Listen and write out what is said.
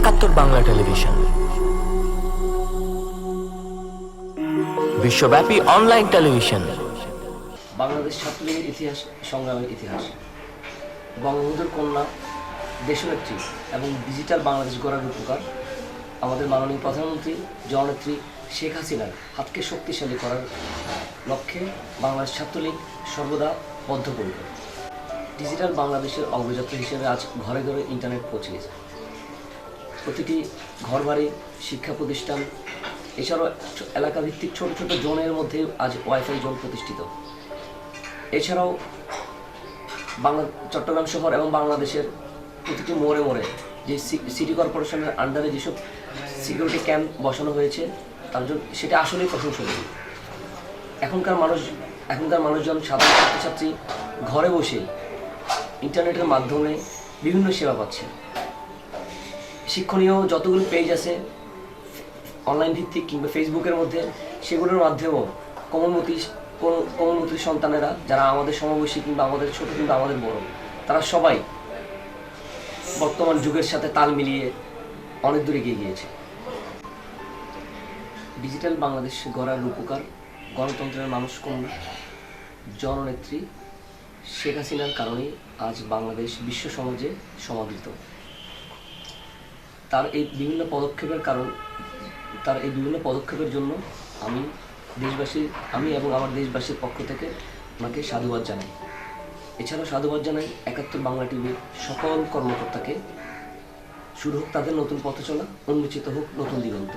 একাত্তর বাংলা টেলিভিশন। বিশ্বব্যাপী online television. Bangladesh ছাত্রলীগের ইতিহাস, সংগ্রামের ইতিহাস। বঙ্গবন্ধুর কন্যা, দেশনেত্রী এবং ডিজিটাল বাংলাদেশ গড়ার উপকার। আমাদের মাননীয় প্রধানমন্ত্রী, জননেত্রী শেখ হাসিনার হাতকে শক্তিশালী করার লক্ষ্যে বাংলাদেশ ছাত্রলীগ সর্বদা বদ্ধপরিকর। ডিজিটাল বাংলাদেশের অগ্রযাত্রা হিসেবে আজ ঘরে ঘরে ইন্টারনেট পৌঁছে গেছে। প্রতিটি ঘরবাড়ি, শিক্ষা প্রতিষ্ঠান, এছাড়াও এলাকাভিত্তিক ছোট ছোট জোনের মধ্যে আজ ওয়াইফাই জোন প্রতিষ্ঠিত। এছাড়াও বাংলা, চট্টগ্রাম শহর এবং বাংলাদেশের প্রতিটি মোড়ে মোড়ে যে সিটি কর্পোরেশনের আন্ডারে যেসব সিকিউরিটি ক্যাম্প বসানো হয়েছে, তার জন্য সেটা আসলেই প্রশংসনীয়। এখনকার মানুষ, এখনকার মানুষজন সাধারণ ছাত্রছাত্রী ঘরে বসে ইন্টারনেটের মাধ্যমে বিভিন্ন সেবা পাচ্ছে। শিক্ষণীয় যতগুলো পেজ আছে অনলাইন ভিত্তিক কিংবা ফেসবুকের মধ্যে, সেগুলোর মাধ্যমেও কোমলমতি কোম- কোমলমতি সন্তানেরা, যারা আমাদের সমবয়সী কিংবা আমাদের ছোট কিংবা আমাদের বড়, তারা সবাই বর্তমান যুগের সাথে তাল মিলিয়ে অনেক দূরে এগিয়ে গিয়েছে। ডিজিটাল বাংলাদেশ গড়ার রূপকার, গণতন্ত্রের মানুষ কন্যা জননেত্রী শেখ হাসিনার কারণেই আজ বাংলাদেশ বিশ্ব সমাজে সমাদৃত। তার এই বিভিন্ন পদক্ষেপের কারণ, তার এই বিভিন্ন পদক্ষেপের জন্য আমি দেশবাসীর আমি এবং আমার দেশবাসীর পক্ষ থেকে ওনাকে সাধুবাদ জানাই। এছাড়াও সাধুবাদ জানাই একাত্তর বাংলা টিভির সকল কর্মকর্তাকে। শুরু হোক তাদের নতুন পথ চলা, উন্মোচিত হোক নতুন দিগন্ত।